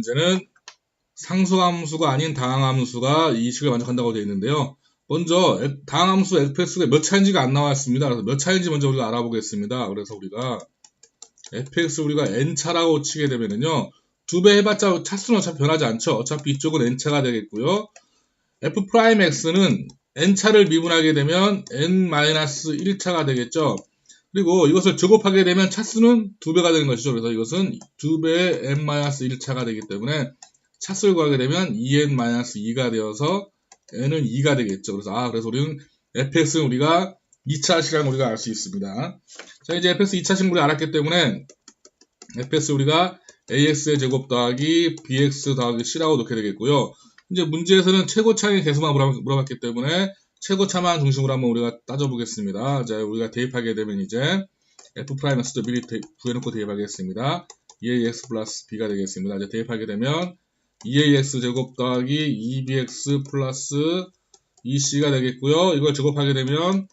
문제는 상수함수가 아닌 다항함수가 이 식을 만족한다고 되어 있는데요. 먼저 에- 다항함수 fx가 몇 차인지가 안 나왔습니다. 그래서 몇 차인지 먼저 우리가 알아보겠습니다. 그래서 우리가 fx 우리가 n차라고 치게 되면은요. 두 배 해봤자 차수는 어차피 변하지 않죠. 어차피 이쪽은 n차가 되겠고요. f'x는 n차를 미분하게 되면 n-1차가 되겠죠. 그리고 이것을 제곱하게 되면 차수는 두 배가 되는 것이죠. 그래서 이것은 두 배의 n-1차가 되기 때문에 차수를 구하게 되면 2n-2가 되어서 n은 2가 되겠죠. 그래서 아 그래서 우리는 fx는 우리가 2차식이라는 우리가 알 수 있습니다. 자 이제 fx 2차식 우리 알았기 때문에 fx 우리가 ax의 제곱 더하기 bx 더하기 c라고 놓게 되겠고요. 이제 문제에서는 최고 차의 개수만 물어봤- 물어봤기 때문에 최고 차만 중심으로 한번 우리가 따져보겠습니다. 자, 우리가 대입하게 되면 이제 f'x도 미리 대- 구해놓고 대입하겠습니다. 2ax 플러스 b가 되겠습니다. 이제 대입하게 되면 2ax 제곱 더하기 2bx 플러스 2c가 되겠고요. 이걸 제곱하게 되면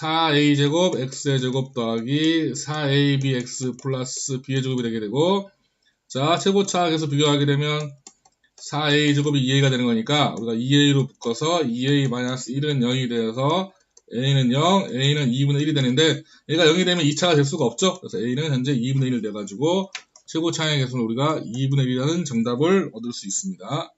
4a 제곱 x의 제곱 더하기 4abx 플러스 b의 제곱이 되게 되고 자, 최고차 계속 비교하게 되면 4a 제곱이 2a가 되는 거니까 우리가 2a로 묶어서 2a-1은 0이 되어서 a는 0, a는 2분의 1이 되는데 얘가 0이 되면 2차가 될 수가 없죠. 그래서 a는 현재 2분의 1을 돼가지고 최고차의 개수는 우리가 2분의 1이라는 정답을 얻을 수 있습니다.